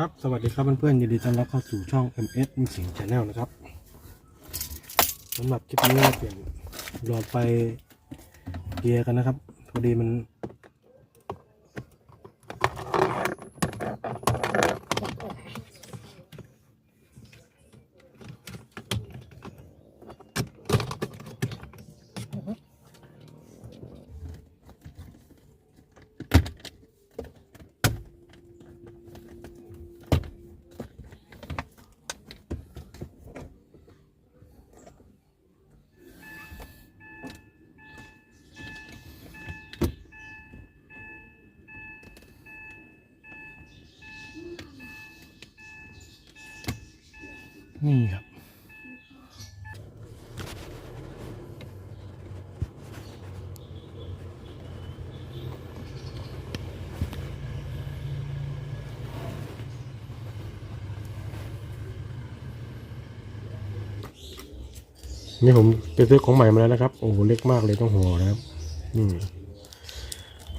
ครับ สวัสดีครับเพื่อนๆยินดีต้อนรับเข้าสู่ช่อง MS มิสิงชาแนลนะครับสำหรับคลิปนี้เราเปลี่ยนหลอดไฟเกียร์กันนะครับ พอดีมัน นี่ครับ นี่ผมไปซื้อของใหม่มาแล้วนะครับ โอ้โหเล็กมากเลยต้องห่อนะครับ นี่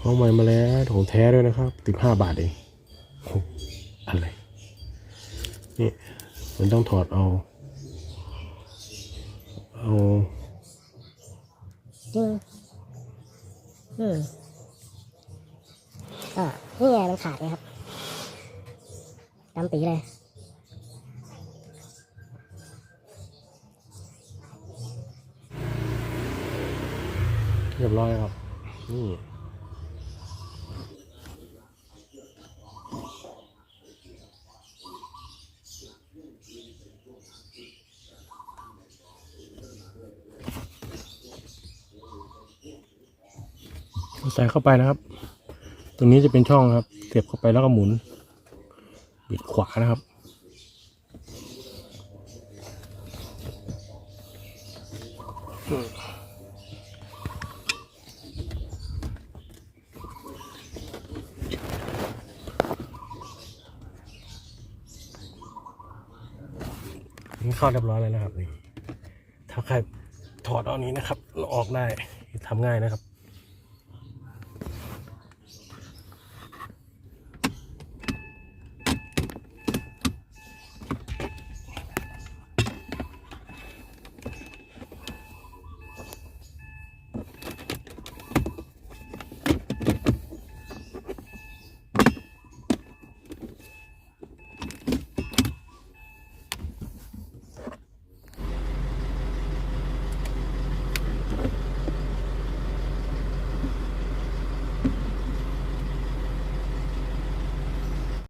ของใหม่มาแล้วของแท้ด้วยนะครับสิบห้าบาทเองโอ้อะไรนี่ มันต้องถอดเอา เอาจริงอืมก็นี่ไงมันขาดไงครับดำปีเลยเรียบร้อยครับ นี่ ใส่เข้าไปนะครับ ตรงนี้จะเป็นช่องครับ เสียบเข้าไปแล้วก็หมุน บิดขวานะครับ นี่เข้าเรียบร้อยแล้วนะครับนี่ถ้าใครถอดเอานี้นะครับ ออกได้ทำง่ายนะครับ